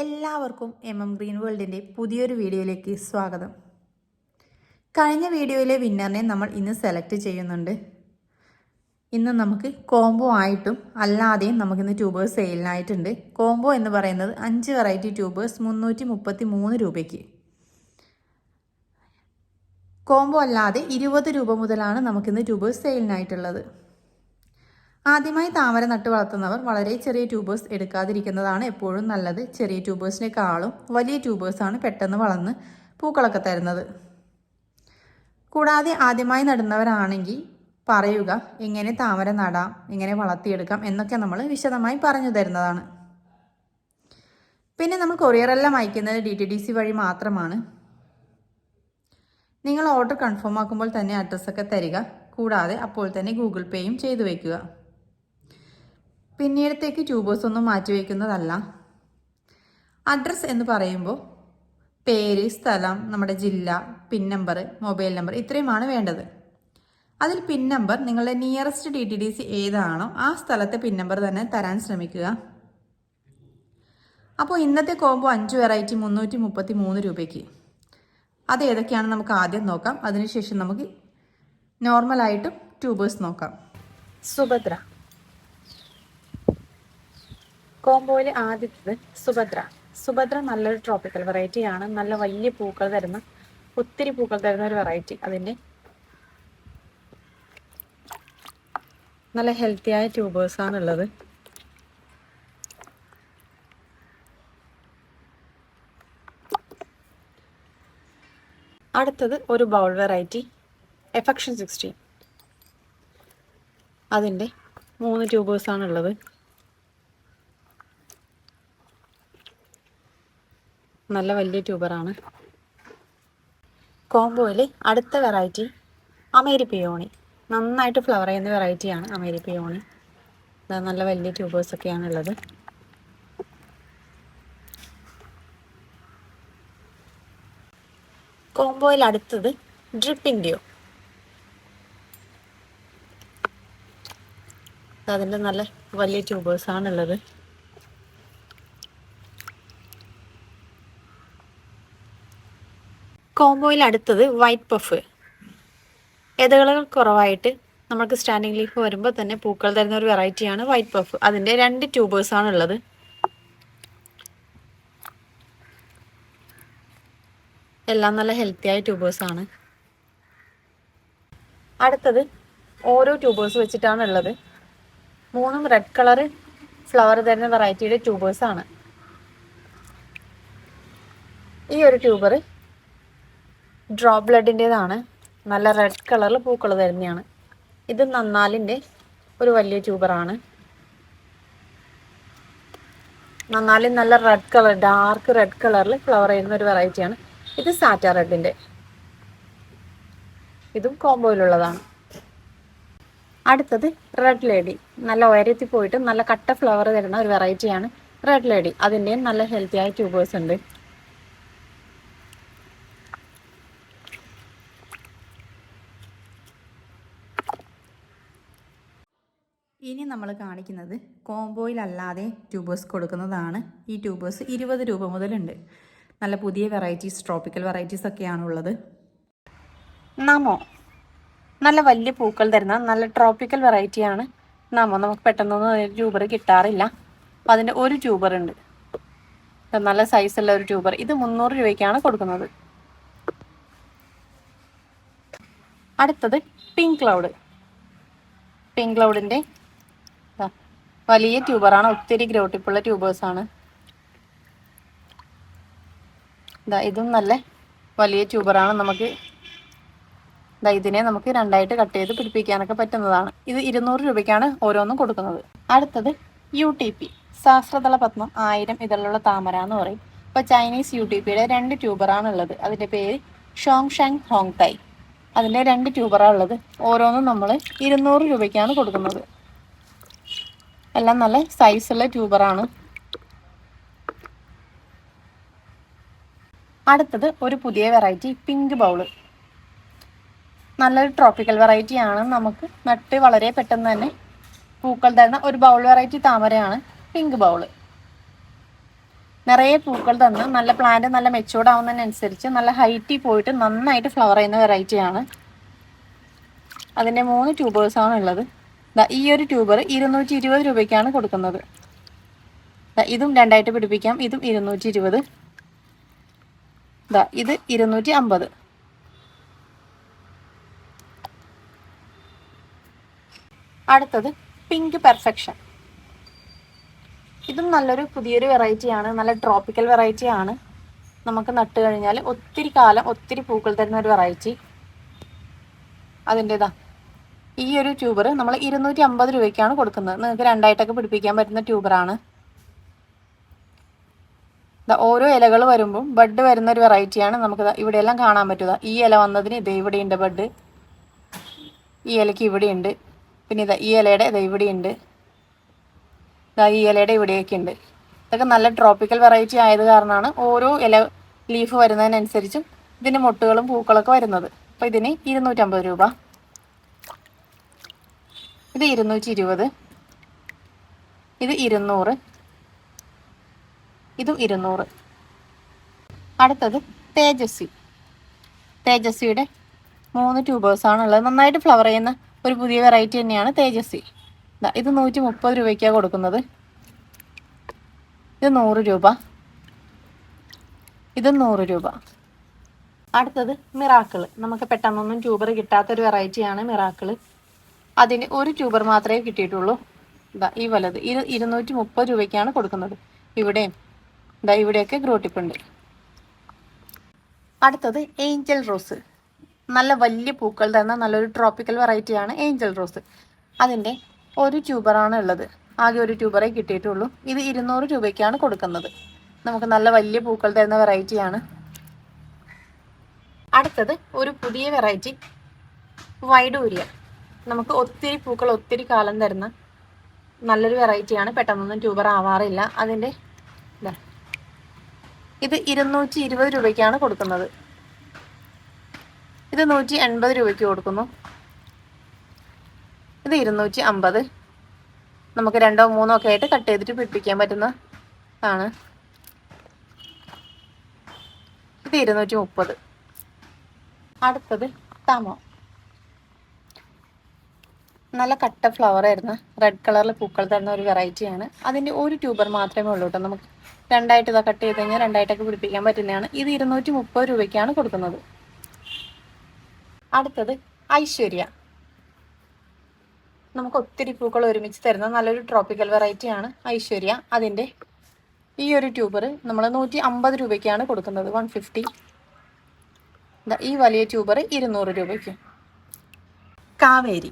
എല്ലാവർക്കും M M green വേൾഡിന്റെ പുതിയൊരു വീഡിയോയിലേക്ക് സ്വാഗതം. കഴിഞ്ഞ വീഡിയോയിലെ വിന്നറിനെ നമ്മൾ ഇന്ന് സെലക്ട് ചെയ്യുന്നുണ്ട്. ഇന്ന് നമുക്ക് കോംബോ ആയിട്ടും അല്ലാതെയും നമുക്കിന്ന് ട്യൂബേഴ്സ് സെയിലിനായിട്ടുണ്ട് കോംബോ എന്ന് പറയുന്നത് അഞ്ച് വെറൈറ്റി ട്യൂബേഴ്സ് മുന്നൂറ്റി മുപ്പത്തി മൂന്ന് രൂപയ്ക്ക്. കോംബോ അല്ലാതെ ഇരുപത് രൂപ മുതലാണ് നമുക്കിന്ന് ട്യൂബേഴ്സ് സെയിലിനായിട്ടുള്ളത് ആദ്യമായി താമര നട്ട് വളർത്തുന്നവർ വളരെ ചെറിയ ട്യൂബേഴ്സ് എടുക്കാതിരിക്കുന്നതാണ് എപ്പോഴും നല്ലത്. ചെറിയ ട്യൂബേഴ്സിനേക്കാളും വലിയ ട്യൂബേഴ്സാണ് പെട്ടെന്ന് വളർന്ന് പൂക്കളൊക്കെ തരുന്നത്. കൂടാതെ ആദ്യമായി നടുന്നവരാണെങ്കിൽ പറയുക എങ്ങനെ താമര നടാം എങ്ങനെ വളർത്തിയെടുക്കാം എന്നൊക്കെ നമ്മൾ വിശദമായി പറഞ്ഞു തരുന്നതാണ്. പിന്നെ നമ്മൾ കൊറിയറെല്ലാം അയക്കുന്നത് ഡി ടി ഡി സി വഴി മാത്രമാണ്. നിങ്ങൾ ഓർഡർ കൺഫേം ആക്കുമ്പോൾ തന്നെ അഡ്രസ്സൊക്കെ തരിക. കൂടാതെ അപ്പോൾ തന്നെ ഗൂഗിൾ പേയും ചെയ്തു വയ്ക്കുക പിന്നീടത്തേക്ക് ട്യൂബേഴ്സ് ഒന്നും മാറ്റി വയ്ക്കുന്നതല്ല. അഡ്രസ്സ് എന്ന് പറയുമ്പോൾ പേര് സ്ഥലം നമ്മുടെ ജില്ല പിൻ നമ്പർ മൊബൈൽ നമ്പർ ഇത്രയുമാണ് വേണ്ടത്. അതിൽ പിൻ നമ്പർ നിങ്ങളുടെ nearest D T D C ഏതാണോ ആ സ്ഥലത്തെ പിൻ നമ്പർ തന്നെ തരാൻ ശ്രമിക്കുക. അപ്പോൾ ഇന്നത്തെ കോംബോ അഞ്ച് വെറൈറ്റി മുന്നൂറ്റി മുപ്പത്തി മൂന്ന് രൂപയ്ക്ക്. അത് ഏതൊക്കെയാണെന്ന് നമുക്ക് ആദ്യം നോക്കാം. അതിനുശേഷം നമുക്ക് നോർമലായിട്ടും ട്യൂബേഴ്സ് നോക്കാം. സുഭദ്ര. കോംബോയിൽ ആദ്യത്തത് സുഭദ്ര. സുഭദ്ര നല്ലൊരു ട്രോപ്പിക്കൽ വെറൈറ്റി ആണ്. നല്ല വലിയ പൂക്കൾ തരുന്ന ഒത്തിരി പൂക്കൾ തരുന്ന ഒരു വെറൈറ്റി അതിന്റെ നല്ല ഹെൽത്തിയായ ട്യൂബേഴ്സ് ഉള്ളത് അടുത്തത് ഒരു ബൗൾ വെറൈറ്റി എഫക്ഷൻ സിക്സ്റ്റീൻ അതിന്റെ മൂന്ന് ട്യൂബേഴ്സാണ് നല്ല വലിയ ട്യൂബറാണ്. കോംബോയിൽ അടുത്ത വെറൈറ്റി അമേരി പിയോണി നന്നായിട്ട് ഫ്ലവർ ചെയ്യുന്ന വെറൈറ്റിയാണ് അമേരി പിയോണി നല്ല വലിയ ട്യൂബേഴ്സൊക്കെയാണ് ഉള്ളത് കോംബോയിൽ അടുത്തത് ഡ്രിപ്പിംഗ് ഡ്യൂ. അതിന്റെ നല്ല വലിയ ട്യൂബേഴ്സാണ് കോംബോയിൽ അടുത്തത് വൈറ്റ് പഫ് ഇതളുകൾ കുറവായിട്ട് നമുക്ക് സ്റ്റാൻഡിംഗ് ലീഫ് വരുമ്പോൾ തന്നെ പൂക്കൾ തരുന്ന ഒരു വെറൈറ്റിയാണ് വൈറ്റ് പഫ് അതിന്റെ രണ്ട് ട്യൂബേഴ്സാണ് ഉള്ളത്. എല്ലാം നല്ല ഹെൽത്തിയായ ട്യൂബേഴ്സാണ് അടുത്തത് ഓരോ ട്യൂബേഴ്സ് വെച്ചിട്ടാണ് ഉള്ളത്. മൂന്നും റെഡ് കളർ ഫ്ലവർ തരുന്ന വെറൈറ്റിയുടെ ട്യൂബേഴ്സാണ് ഈ ഒരു ട്യൂബർ ഡ്രോപ്പ് ബ്ലഡിന്റെതാണ് നല്ല റെഡ് കളറിൽ പൂക്കൾ തരുന്നതാണ് ഇത് നന്നാലിന്റെ ഒരു വലിയ ട്യൂബറാണ് നന്നാലി നല്ല റെഡ് കളർ ഡാർക്ക് റെഡ് കളറിൽ ഫ്ലവർ ചെയ്യുന്ന ഒരു വെറൈറ്റിയാണ് ഇത് സാറ്റ റെഡിന്റെ ഇതും കോംബോയിലുള്ളതാണ് അടുത്തത് റെഡ് ലേഡി നല്ല ഉയരത്തിൽ പോയിട്ട് നല്ല കട്ട ഫ്ലവർ തരുന്ന ഒരു വെറൈറ്റിയാണ് റെഡ് ലേഡി അതിന്റെയും നല്ല ഹെൽത്തി ആയ ട്യൂബേഴ്സ് ഉണ്ട്. ഇനി നമ്മൾ കാണിക്കുന്നത് കോംബോയിലല്ലാതെ ട്യൂബേഴ്സ് കൊടുക്കുന്നതാണ്. ഈ ട്യൂബേഴ്സ് ഇരുപത് രൂപ മുതലുണ്ട്. നല്ല പുതിയ വെറൈറ്റീസ് ട്രോപ്പിക്കൽ വെറൈറ്റീസ് ഒക്കെയാണുള്ളത്. നമോ. നല്ല വലിയ പൂക്കൾ തരുന്ന നല്ല ട്രോപ്പിക്കൽ വെറൈറ്റിയാണ്. നമോ നമുക്ക് പെട്ടെന്നൊന്നും ട്യൂബർ കിട്ടാറില്ല. അപ്പം അതിന്റെ ഒരു ട്യൂബർ ഉണ്ട്. നല്ല സൈസുള്ള ഒരു ട്യൂബർ. ഇത് മുന്നൂറ് രൂപയ്ക്കാണ് കൊടുക്കുന്നത്. അടുത്തത് പിങ്ക് ക്ലൗഡ്. പിങ്ക് ക്ലൗഡിന്റെ വലിയ ട്യൂബറാണ് ഒത്തിരി ഗ്രോട്ടിപ്പുള്ള ട്യൂബേഴ്സാണ്. ഇതാ ഇതും നല്ല വലിയ ട്യൂബറാണ് നമുക്ക്. ഇതാ ഇതിനെ നമുക്ക് രണ്ടായിട്ട് കട്ട് ചെയ്ത് പിടിപ്പിക്കാനൊക്കെ പറ്റുന്നതാണ്. ഇത് ഇരുന്നൂറ് രൂപയ്ക്കാണ് ഓരോന്നും കൊടുക്കുന്നത്. അടുത്തത് U T P Sahasradala Padmam ആയിരം ഇതിലുള്ള താമര എന്ന് പറയും. ഇപ്പോൾ ചൈനീസ് യു ടി പിയുടെ രണ്ട് ട്യൂബറാണ് ഉള്ളത് അതിന്റെ പേര് ഷോങ് ഷാങ് ഹോങ് തൈ അതിന്റെ രണ്ട് ട്യൂബറാണ് ഉള്ളത്. ഓരോന്നും നമ്മൾ ഇരുന്നൂറ് രൂപയ്ക്കാണ് കൊടുക്കുന്നത്. എല്ലാം നല്ല സൈസുള്ള ട്യൂബറാണ് അടുത്തത് ഒരു പുതിയ വെറൈറ്റി പിങ്ക് ബൗൾ നല്ലൊരു ട്രോപ്പിക്കൽ വെറൈറ്റി ആണ്. നമുക്ക് നട്ട് വളരെ പെട്ടെന്ന് തന്നെ പൂക്കൾ തരുന്ന ഒരു ബൗൾ വെറൈറ്റി താമരയാണ് പിങ്ക് ബൗൾ നിറയെ പൂക്കൾ തന്ന് നല്ല പ്ലാന്റ് നല്ല മെച്ചൂർഡ് ആവുന്നതിനനുസരിച്ച് നല്ല ഹൈറ്റിൽ പോയിട്ട് നന്നായിട്ട് ഫ്ലവർ ചെയ്യുന്ന വെറൈറ്റിയാണ് അതിന്റെ മൂന്ന് ട്യൂബേഴ്സാണ് ഉള്ളത്. ഈ ഒരു ട്യൂബർ ഇരുന്നൂറ്റി ഇരുപത് രൂപയ്ക്കാണ് കൊടുക്കുന്നത്. ഇതും രണ്ടായിട്ട് പിടിപ്പിക്കാം. ഇതും ഇരുന്നൂറ്റി ഇരുപത് ഇത് ഇരുന്നൂറ്റി അമ്പത് അടുത്തത് പിങ്ക് പെർഫെക്ഷൻ. ഇതും നല്ലൊരു പുതിയൊരു വെറൈറ്റിയാണ്. നല്ല ട്രോപ്പിക്കൽ വെറൈറ്റിയാണ്. നമുക്ക് നട്ട് കഴിഞ്ഞാൽ ഒത്തിരി കാലം ഒത്തിരി പൂക്കൾ തരുന്ന ഒരു വെറൈറ്റി. അതിന്റെതാ. ഈ ഒരു ട്യൂബർ നമ്മൾ ഇരുന്നൂറ്റി അമ്പത് രൂപയ്ക്കാണ് കൊടുക്കുന്നത്. നിങ്ങൾക്ക് രണ്ടായിട്ടൊക്കെ പിടിപ്പിക്കാൻ പറ്റുന്ന ട്യൂബറാണ് ഓരോ ഇലകൾ വരുമ്പോൾ ബഡ് വരുന്ന ഒരു വെറൈറ്റിയാണ് നമുക്ക് ഇവിടെയെല്ലാം കാണാൻ പറ്റുക ഈ ഇല വന്നതിന് ഇത് ഇവിടെയുണ്ട് ബഡ് ഈ ഇലയ്ക്ക് ഇവിടെയുണ്ട് പിന്നെ ഇതാ ഈ ഇലയുടെ ഇത് ഇവിടെയുണ്ട് ഇതാ ഈ ഇലയുടെ ഇവിടെയൊക്കെ ഉണ്ട്. ഇതൊക്കെ നല്ല ട്രോപ്പിക്കൽ വെറൈറ്റി ആയത് കാരണമാണ് ഓരോ ഇല ലീഫ് വരുന്നതിനനുസരിച്ചും ഇതിന്റെ മുട്ടുകളും പൂക്കളൊക്കെ വരുന്നത്. അപ്പോൾ ഇതിന് ഇരുന്നൂറ്റമ്പത് രൂപ. ഇത് ഇരുന്നൂറ്റി ഇരുപത് ഇത് ഇരുന്നൂറ്. ഇതും ഇരുന്നൂറ്. അടുത്തത് തേജസ്വി. തേജസ്വിയുടെ മൂന്ന് ട്യൂബേഴ്സാണ് ഉള്ളത് നന്നായിട്ട് ഫ്ലവർ ചെയ്യുന്ന ഒരു പുതിയ വെറൈറ്റി തന്നെയാണ് തേജസ്വി. ഇത് നൂറ്റി മുപ്പത് രൂപയ്ക്കാണ് കൊടുക്കുന്നത്. ഇത് നൂറ് രൂപ. ഇത് നൂറ് രൂപ. അടുത്തത് മിറാക്കിൾ. നമുക്ക് പെട്ടെന്നൊന്നും ട്യൂബർ കിട്ടാത്തൊരു വെറൈറ്റിയാണ് മിറാക്കിൾ അതിന് ഒരു ട്യൂബർ മാത്രമേ കിട്ടിയിട്ടുള്ളൂ. ഇതാ ഈ വലത്. ഇരു ഇരുന്നൂറ്റി മുപ്പത് രൂപയ്ക്കാണ് കൊടുക്കുന്നത്. ഇവിടെയും. ഇതാ ഇവിടെയൊക്കെ ഗ്രോട്ടിപ്പുണ്ട് അടുത്തത് ഏഞ്ചൽ റോസ്. നല്ല വലിയ പൂക്കൾ തന്ന നല്ലൊരു ട്രോപ്പിക്കൽ വെറൈറ്റിയാണ് ഏഞ്ചൽ റോസ്. അതിന്റെ ഒരു ട്യൂബറാണ് ഉള്ളത്. ആകെ ഒരു ട്യൂബറേ കിട്ടിയിട്ടുള്ളൂ. ഇത് ഇരുന്നൂറ് രൂപയ്ക്കാണ് കൊടുക്കുന്നത്. നമുക്ക് നല്ല വലിയ പൂക്കൾ തരുന്ന വെറൈറ്റിയാണ് അടുത്തത് ഒരു പുതിയ വെറൈറ്റി വൈഡൂരിയ. നമുക്ക് ഒത്തിരി പൂക്കൾ ഒത്തിരി കാലം തരുന്ന നല്ലൊരു വെറൈറ്റിയാണ്. പെട്ടെന്നൊന്നും ട്യൂബർ ആവാറില്ല. അതിന്റെ ഇതാ. ഇരുന്നൂറ്റി ഇരുപത് രൂപയ്ക്കാണ് കൊടുക്കുന്നത്. ഇത് നൂറ്റി എൺപത് രൂപയ്ക്ക് കൊടുക്കുന്നു. ഇത് ഇരുന്നൂറ്റി അമ്പത് നമുക്ക് രണ്ടോ മൂന്നോ ഒക്കെ ആയിട്ട് കട്ട് ചെയ്തിട്ട് പിടിപ്പിക്കാൻ പറ്റുന്ന ആണ്. ഇത് ഇരുന്നൂറ്റി മുപ്പത് അടുത്തത് തമോ. നല്ല കട്ട ഫ്ലവർ ആയിരുന്നു. റെഡ് കളറിൽ പൂക്കൾ തരുന്ന ഒരു വെറൈറ്റിയാണ് അതിന്റെ ഒരു ട്യൂബർ മാത്രമേ ഉള്ളൂ കേട്ടോ നമുക്ക് രണ്ടായിട്ട് ഇതാ കട്ട് ചെയ്ത് കഴിഞ്ഞാൽ രണ്ടായിട്ടൊക്കെ പിടിപ്പിക്കാൻ പറ്റുന്നതാണ്. ഇത് ഇരുന്നൂറ്റി മുപ്പത് രൂപയ്ക്കാണ് കൊടുക്കുന്നത്. അടുത്തത് ഐശ്വര്യ. നമുക്ക് ഒത്തിരി പൂക്കൾ ഒരുമിച്ച് തരുന്ന നല്ലൊരു ട്രോപ്പിക്കൽ വെറൈറ്റിയാണ് ഐശ്വര്യ. അതിന്റെ ഈ ഒരു ട്യൂബർ നമ്മൾ നൂറ്റി അമ്പത് രൂപയ്ക്കാണ് കൊടുക്കുന്നത്. വൺ ഫിഫ്റ്റി ഈ വലിയ ട്യൂബർ ഇരുന്നൂറ് രൂപയ്ക്ക്. കാവേരി.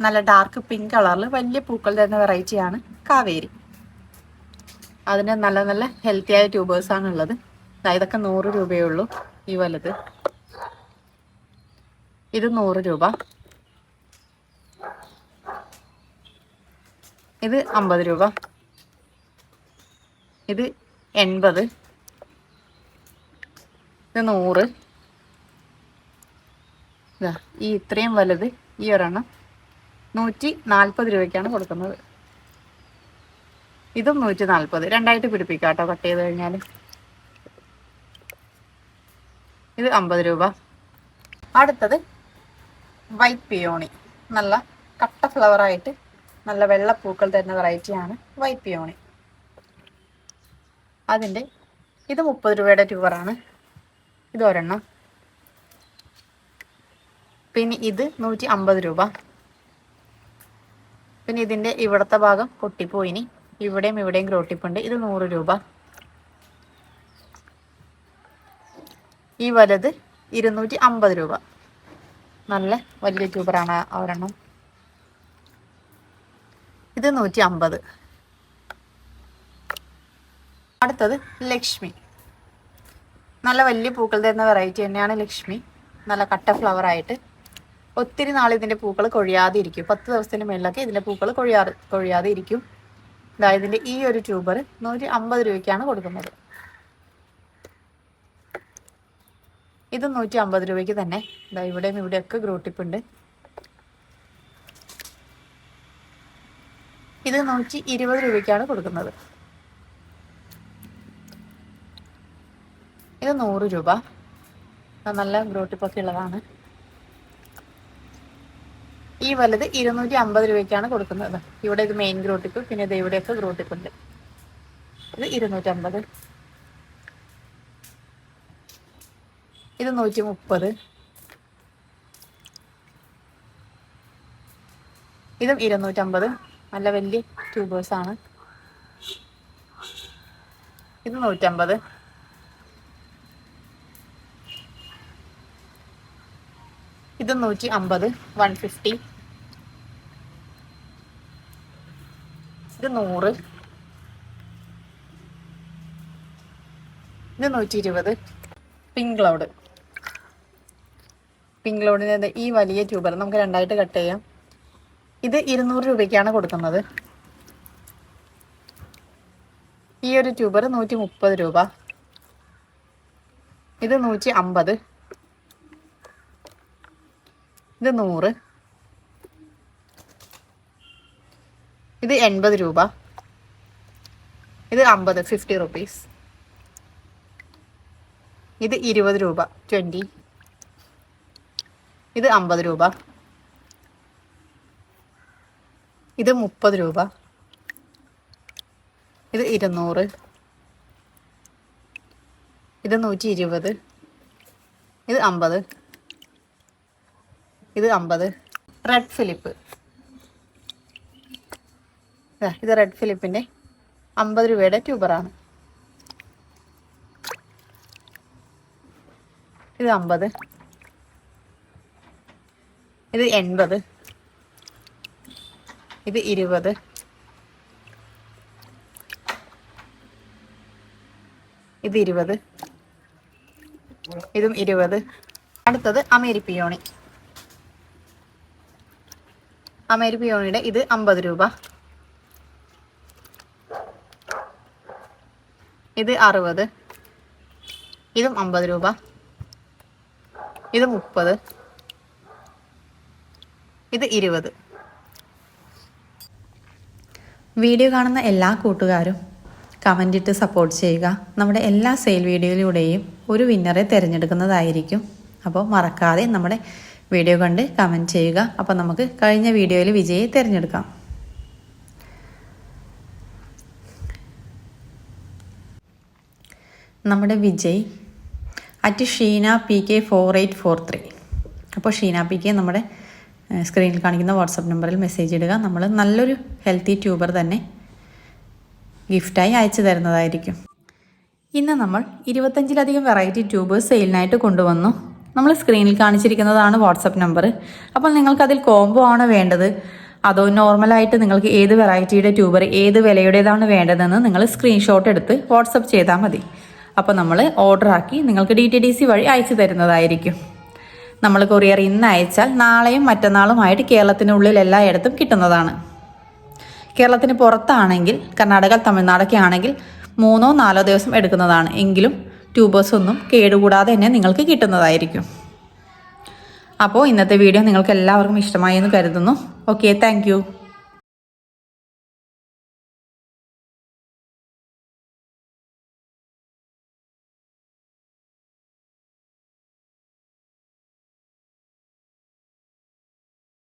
നല്ല ഡാർക്ക് പിങ്ക് കളറിൽ വലിയ പൂക്കൾ തരുന്ന വെറൈറ്റിയാണ് കാവേരി. അതിന് നല്ല നല്ല ഹെൽത്തി ആയ ട്യൂബേഴ്സാണ് ഉള്ളത്. ഇതൊക്കെ നൂറ് രൂപയേ ഉള്ളൂ ഈ വലുത്. ഇത് നൂറ് രൂപ. ഇത് അമ്പത് രൂപ. ഇത് എൺപത്. ഇത് നൂറ്. ഈ ഇത്രയും വലുത് ഈ ഒരെണ്ണം. നൂറ്റി നാൽപ്പത് രൂപയ്ക്കാണ് കൊടുക്കുന്നത്. ഇതും നൂറ്റി നാൽപ്പത് രണ്ടായിട്ട് പിടിപ്പിക്കാം കേട്ടോ കട്ട് ചെയ്ത് കഴിഞ്ഞാൽ ഇത് അമ്പത് രൂപ. അടുത്തത് വൈറ്റ് പിയോണി. നല്ല കട്ട ഫ്ലവറായിട്ട് നല്ല വെള്ളപ്പൂക്കൾ തരുന്ന വെറൈറ്റിയാണ് വൈറ്റ് പിയോണി. അതിന്റെ ഇത് മുപ്പത് രൂപയുടെ ട്യൂബറാണ് ഇത് ഒരെണ്ണം പിന്നെ ഇത് നൂറ്റി അമ്പത് രൂപ. പിന്നെ ഇതിന്റെ ഇവിടുത്തെ ഭാഗം പൊട്ടിപ്പോയിനി ഇവിടെയും ഇവിടെയും ഗ്രോട്ടിപ്പുണ്ട് ഇത് നൂറ് രൂപ. ഈ വലുത് ഇരുന്നൂറ്റി അമ്പത് രൂപ. നല്ല വലിയ ട്യൂബറാണ് ഒരെണ്ണം. ഇത് നൂറ്റി അമ്പത്. അടുത്തത് ലക്ഷ്മി. നല്ല വലിയ പൂക്കൾ തരുന്ന വെറൈറ്റി തന്നെയാണ് ലക്ഷ്മി. നല്ല കട്ട ഫ്ലവർ ആയിട്ട്. ഒത്തിരി നാൾ ഇതിന്റെ പൂക്കൾ കൊഴിയാതെ ഇരിക്കും പത്ത് ദിവസത്തിന് മേളിലൊക്കെ ഇതിന്റെ പൂക്കൾ കൊഴിയാറ് കൊഴിയാതെ ഇരിക്കും അതായത് ഇതിന്റെ ഈ ഒരു ട്യൂബർ നൂറ്റി അമ്പത് രൂപയ്ക്കാണ് കൊടുക്കുന്നത്. ഇത് നൂറ്റി അമ്പത് രൂപയ്ക്ക് തന്നെ. ഇതാ ഇവിടെയും ഇവിടെയൊക്കെ ഗ്രൂട്ടിപ്പുണ്ട്. ഇത് നൂറ്റി ഇരുപത് രൂപയ്ക്കാണ് കൊടുക്കുന്നത്. ഇത് നൂറ് രൂപ. നല്ല ഗ്രോട്ടിപ്പൊക്കെ ഉള്ളതാണ്. ഈ വലുത് ഇരുന്നൂറ്റി അമ്പത് രൂപയ്ക്കാണ് കൊടുക്കുന്നത്. ഇവിടെ ഇത് മെയിൻ ഗ്രോട്ടിപ്പ് പിന്നെ ഇത് ഇവിടെയൊക്കെ ഗ്രോട്ടിപ്പ് ഉണ്ട്. ഇത് ഇരുന്നൂറ്റമ്പത് ഇത് നൂറ്റി മുപ്പത് ഇതും ഇരുന്നൂറ്റമ്പത് നല്ല വലിയ ട്യൂബേഴ്സാണ് ഇത് നൂറ്റമ്പത് ഇത് നൂറ്റി അമ്പത് വൺ ഫിഫ്റ്റി ഇത് നൂറ്. ഇത് നൂറ്റി ഇരുപത് പിങ്ക് ക്ലൗഡ് പിങ്ക് ക്ലൗഡിന്റെ ഈ വലിയ ട്യൂബർ നമുക്ക് രണ്ടായിട്ട് കട്ട് ചെയ്യാം. ഇത് ഇരുന്നൂറ് രൂപയ്ക്കാണ് കൊടുക്കുന്നത്. ഈ ഒരു ട്യൂബർ നൂറ്റി മുപ്പത് രൂപ. ഇത് നൂറ്റി അമ്പത് ഇത് നൂറ്. ഇത് എൺപത് രൂപ. ഇത് അമ്പത് ഫിഫ്റ്റി റുപ്പീസ് ഇത് ഇരുപത് രൂപ ട്വന്റി ഇത് അമ്പത് രൂപ. ഇത് മുപ്പത് രൂപ. ഇത് ഇരുന്നൂറ്. ഇത് നൂറ്റി ഇരുപത്. ഇത് അമ്പത്. ഇത് അമ്പത്. റെഡ് ഫിലിപ്പ് ഇത് റെഡ് ഫിലിപ്പിന്റെ അമ്പത് രൂപയുടെ ട്യൂബറാണ് ഇത് അമ്പത്. ഇത് എൺപത്. ഇത് ഇരുപത്. ഇത് ഇരുപത്. ഇതും ഇരുപത്. അടുത്തത് അമേരിപ്പിയോണി അമേരിപ്പിയോണിയുടെ ഇത് അമ്പത് രൂപ. ഇത് അറുപത്. ഇതും അമ്പത് രൂപ. ഇത് മുപ്പത്. ഇത് ഇരുപത്. വീഡിയോ കാണുന്ന എല്ലാ കൂട്ടുകാരും കമന്റ് ഇട്ട് സപ്പോർട്ട് ചെയ്യുക. നമ്മുടെ എല്ലാ സെയിൽ വീഡിയോയിലൂടെയും ഒരു വിന്നറെ തിരഞ്ഞെടുക്കുന്നതായിരിക്കും. അപ്പോൾ മറക്കാതെ നമ്മുടെ വീഡിയോ കണ്ട് കമന്റ് ചെയ്യുക. അപ്പോൾ നമുക്ക് കഴിഞ്ഞ വീഡിയോയിൽ വിജയെ തിരഞ്ഞെടുക്കാം. നമ്മുടെ Vijay at Sheena P K four eight four three അപ്പോൾ ഷീന പി കെ നമ്മുടെ സ്ക്രീനിൽ കാണിക്കുന്ന വാട്സപ്പ് നമ്പറിൽ മെസ്സേജ് ഇടുക. നമ്മൾ നല്ലൊരു ഹെൽത്തി ട്യൂബർ തന്നെ ഗിഫ്റ്റായി അയച്ചു തരുന്നതായിരിക്കും. ഇന്ന് നമ്മൾ ഇരുപത്തഞ്ചിലധികം വെറൈറ്റി ട്യൂബ് സെയിലിനായിട്ട് കൊണ്ടുവന്നു. നമ്മൾ സ്ക്രീനിൽ കാണിച്ചിരിക്കുന്നതാണ് വാട്സപ്പ് നമ്പർ അപ്പോൾ നിങ്ങൾക്ക് അതിൽ കോംബോ ആണ് വേണ്ടത്? അതോ നോർമലായിട്ട് നിങ്ങൾക്ക് ഏത് വെറൈറ്റിയുടെ ട്യൂബർ ഏത് വിലയുടേതാണ് വേണ്ടതെന്ന് നിങ്ങൾ സ്ക്രീൻഷോട്ട് എടുത്ത് വാട്സപ്പ് ചെയ്താൽ മതി. അപ്പോൾ നമ്മൾ ഓർഡർ ആക്കി നിങ്ങൾക്ക് ഡി ടി ഡി സി വഴി അയച്ചു തരുന്നതായിരിക്കും. നമ്മൾ കൊറിയർ ഇന്ന് അയച്ചാൽ നാളെയും മറ്റന്നാളുമായിട്ട് കേരളത്തിനുള്ളിൽ എല്ലായിടത്തും കിട്ടുന്നതാണ്. കേരളത്തിന് പുറത്താണെങ്കിൽ കർണാടക തമിഴ്നാടൊക്കെ ആണെങ്കിൽ മൂന്നോ നാലോ ദിവസം എടുക്കുന്നതാണ്. എങ്കിലും ട്യൂബേഴ്സ് ഒന്നും കേടുകൂടാതെ തന്നെ നിങ്ങൾക്ക് കിട്ടുന്നതായിരിക്കും. അപ്പോൾ ഇന്നത്തെ വീഡിയോ നിങ്ങൾക്ക് എല്ലാവർക്കും ഇഷ്ടമായി എന്ന് കരുതുന്നു. Okay thank